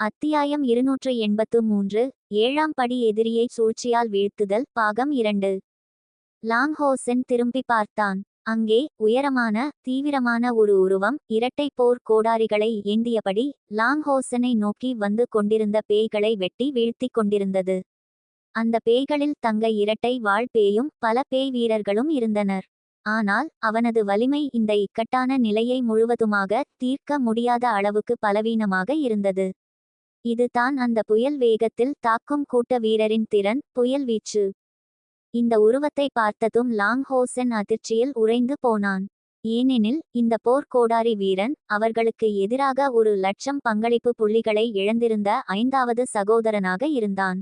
அத்தியாயம் இருநூற்று எண்பத்து மூன்று ஏழாம் படி எதிரியை சூழ்ச்சியால் வீழ்த்துதல் பாகம் இரண்டு. லாங்ஹோசன் திரும்பி பார்த்தான். அங்கே உயரமான தீவிரமான ஒரு உருவம் இரட்டை போர் கோடாரிகளை ஏந்தியபடி லாங்ஹோசனை நோக்கி வந்து கொண்டிருந்த பேய்களை வெட்டி வீழ்த்திக் கொண்டிருந்தது. அந்த பேய்களில் தங்க இரட்டை வாழ் பேயும் பல பேய் வீரர்களும் இருந்தனர். ஆனால் அவனது வலிமை இந்த இக்கட்டான நிலையை முழுவதுமாக தீர்க்க முடியாத அளவுக்கு பலவீனமாக இருந்தது. இது தான் அந்த புயல் வேகத்தில் தாக்கும் கூட்ட வீரரின் திறன் புயல் வீச்சு. இந்த உருவத்தை பார்த்ததும் லாங் ஹோசன் அதிர்ச்சியில் உறைந்து போனான். ஏனெனில் இந்த போர்க்கோடாரி வீரன் அவர்களுக்கு எதிராக ஒரு லட்சம் பங்களிப்பு புள்ளிகளை இழந்திருந்த ஐந்தாவது சகோதரனாக இருந்தான்.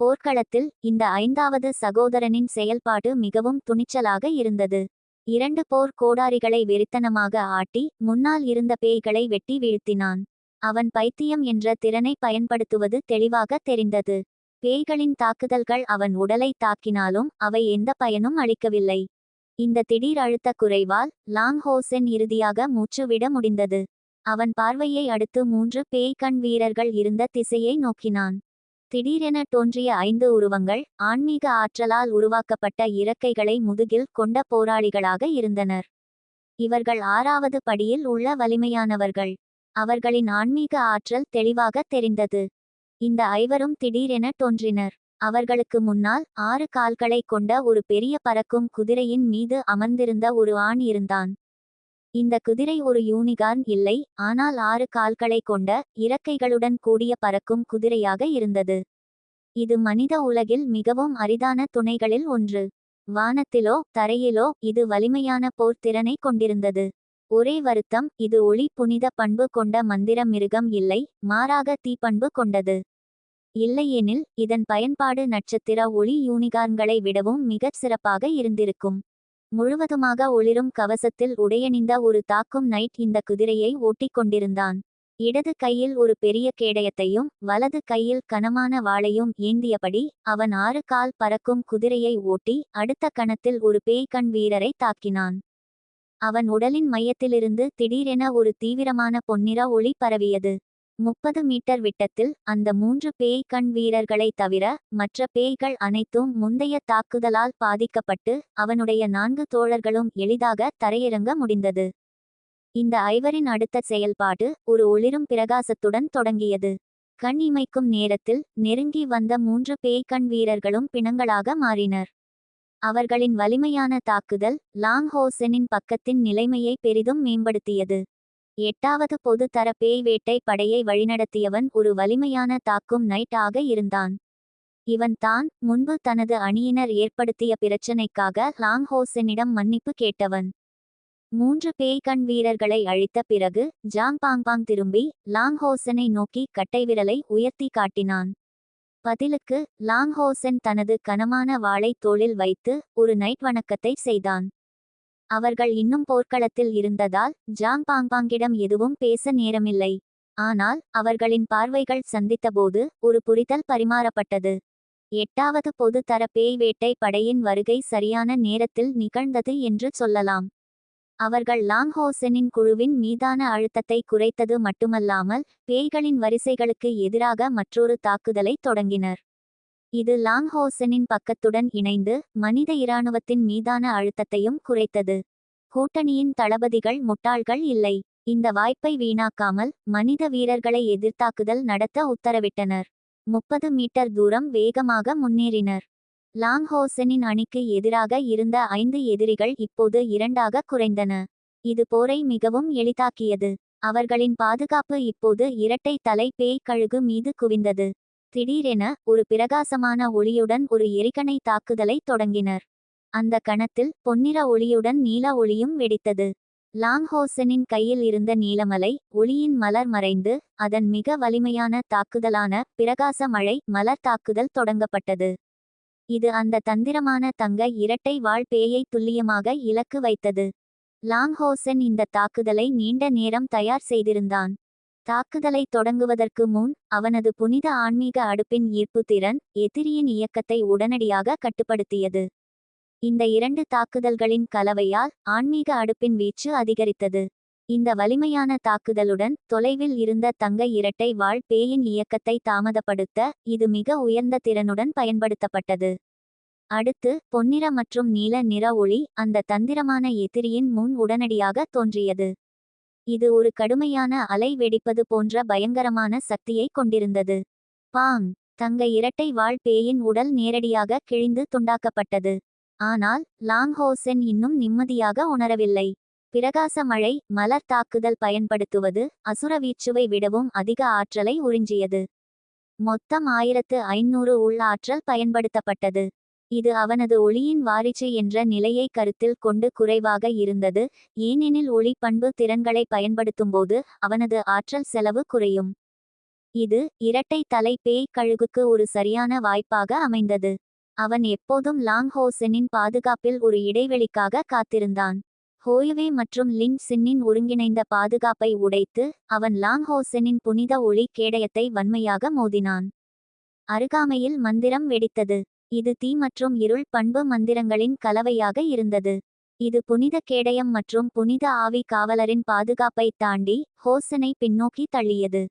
போர்க்களத்தில் இந்த ஐந்தாவது சகோதரனின் செயல்பாடு மிகவும் துணிச்சலாக இருந்தது. இரண்டு போர் கோடாரிகளை வெறித்தனமாக ஆட்டி முன்னால் இருந்த பேய்களை வெட்டி வீழ்த்தினான். அவன் பைத்தியம் என்ற திறனை பயன்படுத்துவது தெளிவாக தெரிந்தது. பேய்களின் தாக்குதல்கள் அவன் உடலை தாக்கினாலும் அவை எந்த பயனும் அளிக்கவில்லை. இந்த திடீர் அழுத்த குறைவால் லாங் ஹோசென் இறுதியாக மூச்சுவிட முடிந்தது. அவன் பார்வையை அடுத்து மூன்று பேய் கண் வீரர்கள் இருந்த திசையை நோக்கினான். திடீரென தோன்றிய ஐந்து உருவங்கள் ஆன்மீக ஆற்றலால் உருவாக்கப்பட்ட இறக்கைகளை முதுகில் கொண்ட போராளிகளாக இருந்தனர். இவர்கள் ஆறாவது படியில் உள்ள வலிமையானவர்கள். அவர்களின் ஆன்மீக ஆற்றல் தெளிவாக தெரிந்தது. இந்த ஐவரும் திடீரென தோன்றினர். அவர்களுக்கு முன்னால் ஆறு கால்களை கொண்ட ஒரு பெரிய பறக்கும் குதிரையின் மீது அமர்ந்திருந்த ஒரு ஆண் இருந்தான். இந்த குதிரை ஒரு யூனிகார்ன் இல்லை ஆனால் ஆறு கால்களை கொண்ட இறக்கைகளுடன் கூடிய பறக்கும் குதிரையாக இருந்தது. இது மனித உலகில் மிகவும் அரிதான துணைகளில் ஒன்று. வானத்திலோ தரையிலோ இது வலிமையான போர்த்திறனை கொண்டிருந்தது. ஒரே வருத்தம் இது ஒளி புனித பண்பு கொண்ட மந்திர மிருகம் இல்லை மாறாக தீப்பண்பு கொண்டது. இல்லையெனில் இதன் பயன்பாடு நட்சத்திர ஒளி யூனிகார்ன்களை விடவும் மிகச் சிறப்பாக இருந்திருக்கும். முழுவதுமாக ஒளிரும் கவசத்தில் உடையணிந்த ஒரு தாக்கும் நைட் இந்த குதிரையை ஓட்டிக் கொண்டிருந்தான். இடது கையில் ஒரு பெரிய கேடயத்தையும் வலது கையில் கனமான வாளையும் ஏந்தியபடி அவன் ஆறு கால் பறக்கும் குதிரையை ஓட்டி அடுத்த கணத்தில் ஒரு பேய்கண் வீரரை தாக்கினான். அவன் உடலின் மையத்திலிருந்து திடீரென ஒரு தீவிரமான பொன்னிற ஒளி பரவியது. முப்பது மீட்டர் விட்டத்தில் அந்த மூன்று பேய் கண் வீரர்களை தவிர மற்ற பேய்கள் அனைத்தும் முந்தைய தாக்குதலால் பாதிக்கப்பட்டு அவனுடைய நான்கு தோழர்களும் எளிதாக தரையிறங்க முடிந்தது. இந்த ஐவரின் அடுத்த செயல்பாடு ஒரு ஒளிரும் பிரகாசத்துடன் தொடங்கியது. கண் இமைக்கும் நேரத்தில் நெருங்கி வந்த மூன்று பேய்கண் வீரர்களும் பிணங்களாக மாறினர். அவர்களின் வலிமையான தாக்குதல் லாங் ஹோசனின் பக்கத்தின் நிலைமையை பெரிதும் மேம்படுத்தியது. எட்டாவது பொது தர பேய் வேட்டை படையை வழிநடத்தியவன் ஒரு வலிமையான தாக்கும் நைட் ஆக இருந்தான். இவன் தான் முன்பு தனது அணியினர் ஏற்படுத்திய பிரச்சினைக்காக லாங் ஹோசனிடம் மன்னிப்பு கேட்டவன். மூன்று பேய்கண் வீரர்களை அழித்த பிறகு ஜாங் பாங்பாங் திரும்பி லாங் ஹோசனை நோக்கி கட்டைவிரலை உயர்த்தி காட்டினான். பதிலுக்கு லாங்ஹோசன் தனது கனமான வாளை தோளில் வைத்து ஒரு நைட் வணக்கத்தை செய்தான். அவர்கள் இன்னும் போர்க்களத்தில் இருந்ததால் ஜாங் பாங்பாங்கிடம் எதுவும் பேச நேரமில்லை. ஆனால் அவர்களின் பார்வைகள் சந்தித்தபோது ஒரு புரிதல் பரிமாறப்பட்டது. எட்டாவது பொது தர பேய் வேட்டை படையின் வருகை சரியான நேரத்தில் நிகழ்ந்தது என்று சொல்லலாம். அவர்கள் லாங்ஹோசனின் குழுவின் மீதான அழுத்தத்தை குறைத்தது மட்டுமல்லாமல் பேய்களின் வரிசைகளுக்கு எதிராக மற்றொரு தாக்குதலை தொடங்கினர். இது லாங்ஹோசனின் பக்கத்துடன் இணைந்து மனித இராணுவத்தின் மீதான அழுத்தத்தையும் குறைத்தது. கூட்டணியின் தளபதிகள் முட்டாள்கள் இல்லை. இந்த வாய்ப்பை வீணாக்காமல் மனித வீரர்களை எதிர்த்தாக்குதல் நடத்த உத்தரவிட்டனர். முப்பது மீட்டர் தூரம் வேகமாக முன்னேறினர். லாங்ஹோசனின் அணிக்கு எதிராக இருந்த ஐந்து எதிரிகள் இப்போது இரண்டாக குறைந்தன. இது போரை மிகவும் எளிதாக்கியது. அவர்களின் பாதுகாப்பு இப்போது இரட்டை தலை பேய் கழுகு மீது குவிந்தது. திடீரென ஒரு பிரகாசமான ஒளியுடன் ஒரு எரிகணை தாக்குதலை தொடங்கினர். அந்த கணத்தில் பொன்னிற ஒளியுடன் நீல ஒளியும் வெடித்தது. லாங்ஹோசனின் கையில் இருந்த நீலமலை ஒளியின் மலர் மறைந்து அதன் மிக வலிமையான தாக்குதலான பிரகாச மழை மலர் தாக்குதல் தொடங்கப்பட்டது. இது அந்த தந்திரமான தங்க இரட்டை வாழ் பேயை துல்லியமாக இலக்கு வைத்தது. லாங்ஹோசன் இந்த தாக்குதலை நீண்ட நேரம் தயார் செய்திருந்தான். தாக்குதலை தொடங்குவதற்கு முன் அவனது புனித ஆன்மீக அடுப்பின் ஈர்ப்பு திறன் எதிரியின் இயக்கத்தை உடனடியாக கட்டுப்படுத்தியது. இந்த இரண்டு தாக்குதல்களின் கலவையால் ஆன்மீக அடுப்பின் வீச்சு அதிகரித்தது. இந்த வலிமையான தாக்குதலுடன் தொலைவில் இருந்த தங்க இரட்டை வாழ் பேயின் இயக்கத்தை தாமதப்படுத்த இது மிக உயர்ந்த திறனுடன் பயன்படுத்தப்பட்டது. அடுத்து பொன்னிற மற்றும் நீல நிற ஒளி அந்த தந்திரமான எதிரியின் முன் உடனடியாக தோன்றியது. இது ஒரு கடுமையான அலை வெடிப்பது போன்ற பயங்கரமான சக்தியை கொண்டிருந்தது. பாங் தங்க இரட்டை வாழ் பேயின் உடல் நேரடியாக கிழிந்து துண்டாக்கப்பட்டது. ஆனால் லாங்ஹோசென் இன்னும் நிம்மதியாக உணரவில்லை. பிரகாச மழை மலர் தாக்குதல் பயன்படுத்துவது அசுர வீச்சுவை விடவும் அதிக ஆற்றலை உறிஞ்சியது. மொத்தம் ஆயிரத்து ஐநூறு உள் ஆற்றல் பயன்படுத்தப்பட்டது. இது அவனது ஒளியின் வாரிச்சு என்ற நிலையை கருத்தில் கொண்டு குறைவாக இருந்தது. ஏனெனில் ஒளி பண்பு திறன்களை பயன்படுத்தும்போது அவனது ஆற்றல் செலவு குறையும். இது இரட்டை தலை பேய் கழுகுக்கு ஒரு சரியான வாய்ப்பாக அமைந்தது. அவன் எப்போதும் லாங் ஹோசனின் பாதுகாப்பில் ஒரு இடைவெளிக்காக காத்திருந்தான். ஹோயுவே மற்றும் லின் சின்னின் ஒருங்கிணைந்த பாதுகாப்பை உடைத்து அவன் லாங்ஹோசனின் புனித ஒளி கேடயத்தை வன்மையாக மோதினான். அருகாமையில் மந்திரம் வெடித்தது. இது தீ மற்றும் இருள் பண்பு மந்திரங்களின் கலவையாக இருந்தது. இது புனித கேடயம் மற்றும் புனித ஆவி காவலரின் பாதுகாப்பை தாண்டி ஹோசனை பின்னோக்கி தள்ளியது.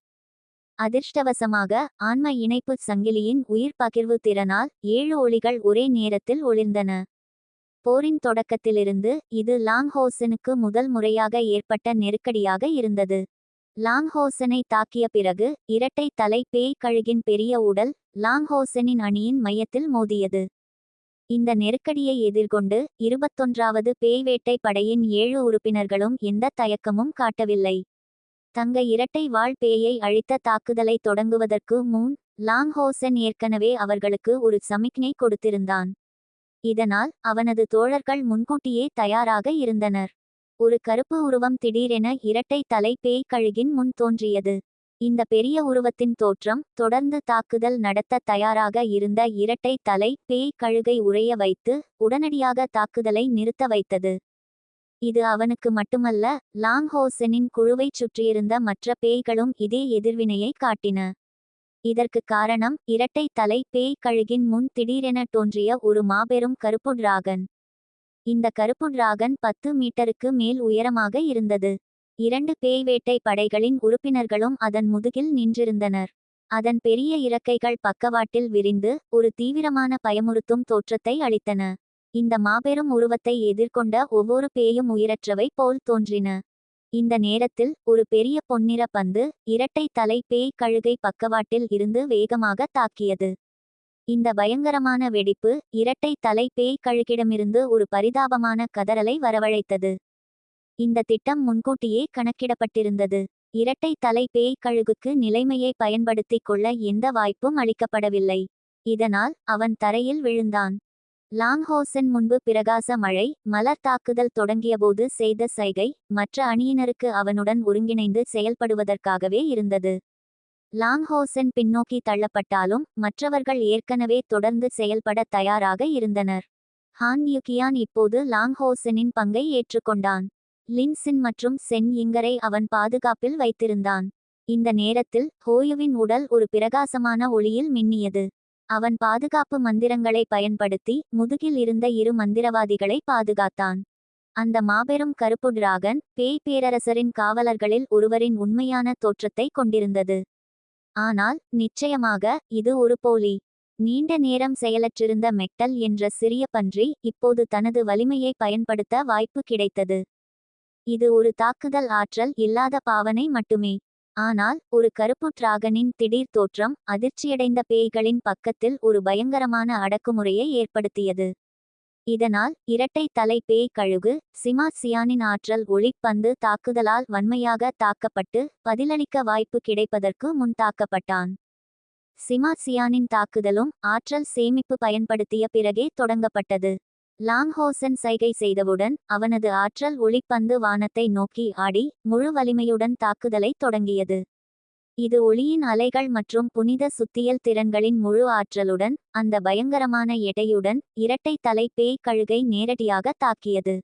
அதிர்ஷ்டவசமாக ஆன்ம இணைப்பு சங்கிலியின் உயிர் பகிர்வு திறனால் ஏழு ஒளிகள் ஒரே நேரத்தில் ஒளிர்ந்தன. போரின் தொடக்கத்திலிருந்து இது லாங்ஹோசனுக்கு முதல் முறையாக ஏற்பட்ட நெருக்கடியாக இருந்தது. லாங்ஹோசனை தாக்கிய பிறகு இரட்டை தலை பேய் கழுகின் பெரிய உடல் லாங்ஹோசனின் அணியின் மையத்தில் மோதியது. இந்த நெருக்கடியை எதிர்கொண்டு இருபத்தொன்றாவது பேய்வேட்டை படையின் ஏழு உறுப்பினர்களும் எந்த தயக்கமும் காட்டவில்லை. தங்க இரட்டை வாழ் பேயை அழித்த தாக்குதலை தொடங்குவதற்கு முன் லாங்ஹோசன் ஏற்கனவே அவர்களுக்கு ஒரு சமிக்ஞை கொடுத்திருந்தான். இதனால் அவனது தோழர்கள் முன்கூட்டியே தயாராக இருந்தனர். ஒரு கருப்பு உருவம் திடீரென இரட்டை தலை பேய் கழுகின் முன் தோன்றியது. இந்த பெரிய உருவத்தின் தோற்றம் தொடர்ந்து தாக்குதல் நடத்த தயாராக இருந்த இரட்டை தலை பேய் கழுகை உறைய வைத்து உடனடியாக தாக்குதலை நிறுத்த வைத்தது. இது அவனுக்கு மட்டுமல்ல லாங்ஹோசனின் குழுவைச் சுற்றியிருந்த மற்ற பேய்களும் இதே எதிர்வினையை காட்டின. இதற்கு காரணம் இரட்டை தலை பேய் கழுகின் முன் திடீரென தோன்றிய ஒரு மாபெரும் கருப்பு டிராகன் இந்த கருப்பு டிராகன் பத்து மீட்டருக்கு மேல் உயரமாக இருந்தது. இரண்டு பேய் வேட்டை படைகளின் உறுப்பினர்களும் அதன் முதுகில் நின்றிருந்தனர். அதன் பெரிய இறக்கைகள் பக்கவாட்டில் விரிந்து ஒரு தீவிரமான பயமுறுத்தும் தோற்றத்தை அளித்தன. இந்த மாபெரும் உருவத்தை எதிர்கொண்ட ஒவ்வொரு பேயும் உயிரற்றவை போல் தோன்றின. இந்த நேரத்தில் ஒரு பெரிய பொன்னிற பந்து இரட்டை தலை பேய் கழுகை பக்கவாட்டில் இருந்து வேகமாக தாக்கியது. இந்த பயங்கரமான வெடிப்பு இரட்டை தலை பேய் கழுகிடமிருந்து ஒரு பரிதாபமான கதறலை வரவழைத்தது. இந்த திட்டம் முன்கூட்டியே கணக்கிடப்பட்டிருந்தது. இரட்டை தலை பேய் கழுகுக்கு நிலைமையை பயன்படுத்திக் கொள்ள எந்த வாய்ப்பும் அளிக்கப்படவில்லை. இதனால் அவன் தரையில் விழுந்தான். லாங்ஹோசன் முன்பு பிரகாச மழை மலர் தாக்குதல் தொடங்கியபோது செய்த சைகை மற்ற அணியினருக்கு அவனுடன் ஒருங்கிணைந்து செயல்படுவதற்காகவே இருந்தது. லாங்ஹோசன் பின்னோக்கி தள்ளப்பட்டாலும் மற்றவர்கள் ஏற்கனவே தொடர்ந்து செயல்பட தயாராக இருந்தனர். ஹான் யுகியான் இப்போது லாங்ஹோசனின் பங்கை ஏற்றுக்கொண்டான். லின்சின் மற்றும் சென் இங்கரை அவன் பாதுகாப்பில் வைத்திருந்தான். இந்த நேரத்தில் ஹோயுவின் உடல் ஒரு பிரகாசமான ஒளியில் மின்னியது. அவன் பாதுகாப்பு மந்திரங்களை பயன்படுத்தி முதுகில் இருந்த இரு மந்திரவாதிகளை பாதுகாத்தான். அந்த மாபெரும் கருப்பு டிராகன் பேய் பேரரசரின் காவலர்களில் ஒருவரின் உண்மையான தோற்றத்தை கொண்டிருந்தது. ஆனால் நிச்சயமாக இது ஒரு போலி. நீண்ட நேரம் செயலற்றிருந்த மெட்டல் என்ற சிறிய பன்றி இப்போது தனது வலிமையை பயன்படுத்த வாய்ப்பு கிடைத்தது. இது ஒரு தாக்குதல் ஆற்றல் இல்லாத பாவனை மட்டுமே. ஆனால் ஒரு கருப்பு டிராகனின் திடீர் தோற்றம் அதிர்ச்சியடைந்த பேய்களின் பக்கத்தில் ஒரு பயங்கரமான அடக்குமுறையை ஏற்படுத்தியது. இதனால் இரட்டை தலை பேய் கழுகு சிமாசியானின் ஆற்றல் ஒளிப்பந்து தாக்குதலால் வன்மையாக தாக்கப்பட்டு பதிலளிக்க வாய்ப்பு கிடைப்பதற்கு முன் தாக்கப்பட்டான். சிமாசியானின் தாக்குதலும் ஆற்றல் சேமிப்பு பயன்படுத்திய பிறகே தொடங்கப்பட்டது. லாங்ஹோசன் சைகை செய்தவுடன் அவனது ஆற்றல் ஒளிப்பந்து வானத்தை நோக்கி ஆடி முழு வலிமையுடன் தாக்குதலை தொடங்கியது. இது ஒளியின் அலைகள் மற்றும் புனித சுத்தியல் திறன்களின் முழு ஆற்றலுடன் அந்த பயங்கரமான எடையுடன் இரட்டை தலை பேய் கழுகை நேரடியாக தாக்கியது.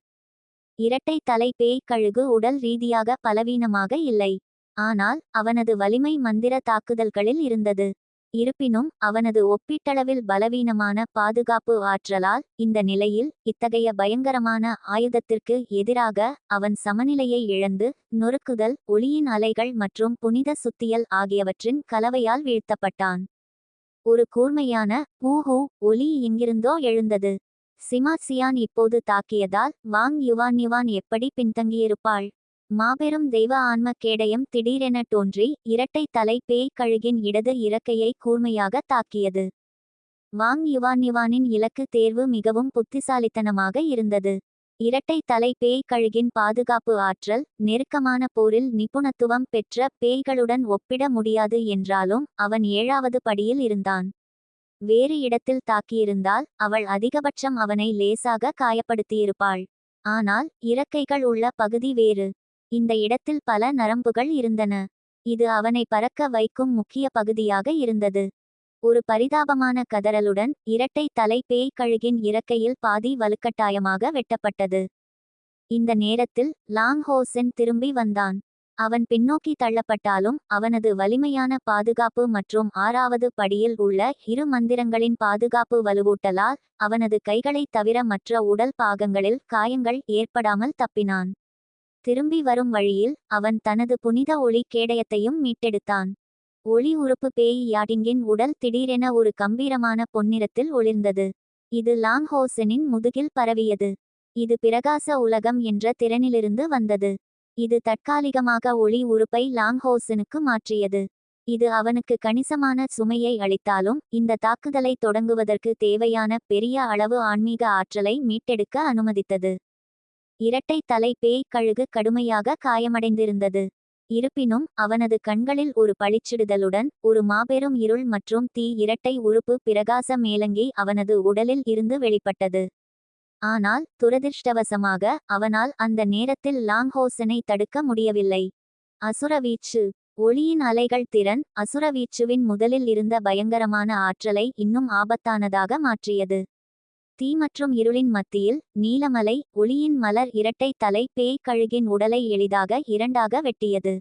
இரட்டை தலை பேய் கழுகு உடல் ரீதியாக பலவீனமாக இல்லை. ஆனால் அவனது வலிமை மந்திர தாக்குதல்களில் இருந்தது. இருப்பினும் அவனது ஒப்பீட்டளவில் பலவீனமான பாதுகாப்பு ஆற்றலால் இந்த நிலையில் இத்தகைய பயங்கரமான ஆயுதத்திற்கு எதிராக அவன் சமநிலையை இழந்து நொறுக்குதல் ஒளியின் அலைகள் மற்றும் புனித சுத்தியல் ஆகியவற்றின் கலவையால் வீழ்த்தப்பட்டான். ஒரு கூர்மையான பூஹூ ஒலி எங்கிருந்தோ எழுந்தது. சிமாசியான் இப்போது தாக்கியதால் வாங் யுவான் யுவான் எப்படி பின்தங்கியிருப்பாள்? மாபெரும் தெய்வ ஆன்ம கேடயம் திடீரென தோன்றி இரட்டை தலை பேய் கழுகின் இடது இறக்கையை கூர்மையாக தாக்கியது. வாங் யுவான் யுவானின் இலக்கு தேர்வு மிகவும் புத்திசாலித்தனமாக இருந்தது. இரட்டை தலை பேய் கழுகின் பாதுகாப்பு ஆற்றல் நெருக்கமான போரில் நிபுணத்துவம் பெற்ற பேய்களுடன் ஒப்பிட முடியாது என்றாலும் அவன் ஏழாவது படியில் இருந்தான். வேறு இடத்தில் தாக்கியிருந்தால் அவள் அதிகபட்சம் அவனை லேசாக காயப்படுத்தியிருப்பாள். ஆனால் இறக்கைகள் உள்ள பகுதி வேறு. இந்த இடத்தில் பல நரம்புகள் இருந்தன. இது அவனை பறக்க வைக்கும் முக்கிய பகுதியாக இருந்தது. ஒரு பரிதாபமான கதறலுடன் இரட்டை தலை பேய் கழுகின் இறக்கையில் பாதி வலுக்கட்டாயமாக வெட்டப்பட்டது. இந்த நேரத்தில் லாங் ஹோசென் திரும்பி வந்தான். அவன் பின்னோக்கி தள்ளப்பட்டாலும் அவனது வலிமையான பாதுகாப்பு மற்றும் ஆறாவது படியில் உள்ள இரு மந்திரங்களின் பாதுகாப்பு வலுவூட்டலால் அவனது கைகளைத் தவிர மற்ற உடல் பாகங்களில் காயங்கள் ஏற்படாமல் தப்பினான். திரும்பி வரும் வழியில் அவன் தனது புனித ஒளி கேடயத்தையும் மீட்டெடுத்தான். ஒளி உறுப்பு பேய் யாடிங்கின் உடல் திடீரென ஒரு கம்பீரமான பொன்னிறத்தில் ஒளிர்ந்தது. இது லாங்ஹோசனின் முதுகில் பரவியது. இது பிரகாச உலகம் என்ற திறனிலிருந்து வந்தது. இது தற்காலிகமாக ஒளி உறுப்பை லாங்ஹோசனுக்கு மாற்றியது. இது அவனுக்கு கணிசமான சுமையை அளித்தாலும் இந்த தாக்குதலை தொடங்குவதற்கு தேவையான பெரிய அளவு ஆன்மீக ஆற்றலை மீட்டெடுக்க அனுமதித்தது. இரட்டை தலை பேய் கழுகு கடுமையாக காயமடைந்திருந்தது. இருப்பினும் அவனது கண்களில் ஒரு பளிச்சிடுதலுடன் ஒரு மாபெரும் இருள் மற்றும் தீ இரட்டை உறுப்பு பிரகாச மேலங்கி அவனது உடலில் இருந்து வெளிப்பட்டது. ஆனால் துரதிர்ஷ்டவசமாக அவனால் அந்த நேரத்தில் லாங்ஹோசனை தடுக்க முடியவில்லை. அசுரவீச்சு. ஒளியின் அலைகள் திறன் அசுரவீச்சுவின் முதலில் இருந்த பயங்கரமான ஆற்றலை இன்னும் ஆபத்தானதாக மாற்றியது. தீ மற்றும் இருளின் மத்தியில் நீலமலை ஒளியின் மலர் இரட்டை தலை பேய் கழுகின் உடலை எளிதாக இரண்டாக வெட்டியது.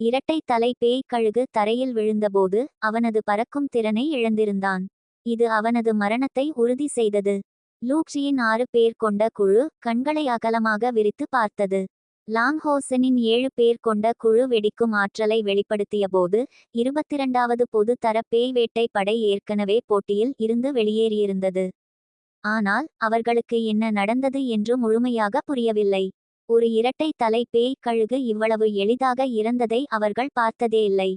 இரட்டை தலை பேய் கழுகு தரையில் விழுந்தபோது அவனது பறக்கும் திறனை இழந்திருந்தான். இது அவனது மரணத்தை உறுதி செய்தது. லூக்ஷியின் ஆறு பேர் கொண்ட குழு கண்களை அகலமாக விரித்து பார்த்தது. லாங்ஹோசனின் ஏழு பேர் கொண்ட குழு வெடிக்கும் ஆற்றலை வெளிப்படுத்தியபோது இருபத்திரண்டாவது பொது தர பேய் வேட்டை படை ஏற்கனவே போட்டியில் இருந்து வெளியேறியிருந்தது. ஆனால் அவர்களுக்கு என்ன நடந்தது என்று முழுமையாக புரியவில்லை. ஒரு இரட்டை தலை பேய் கழுகு இவ்வளவு எளிதாக இறந்ததை அவர்கள் பார்த்ததே இல்லை.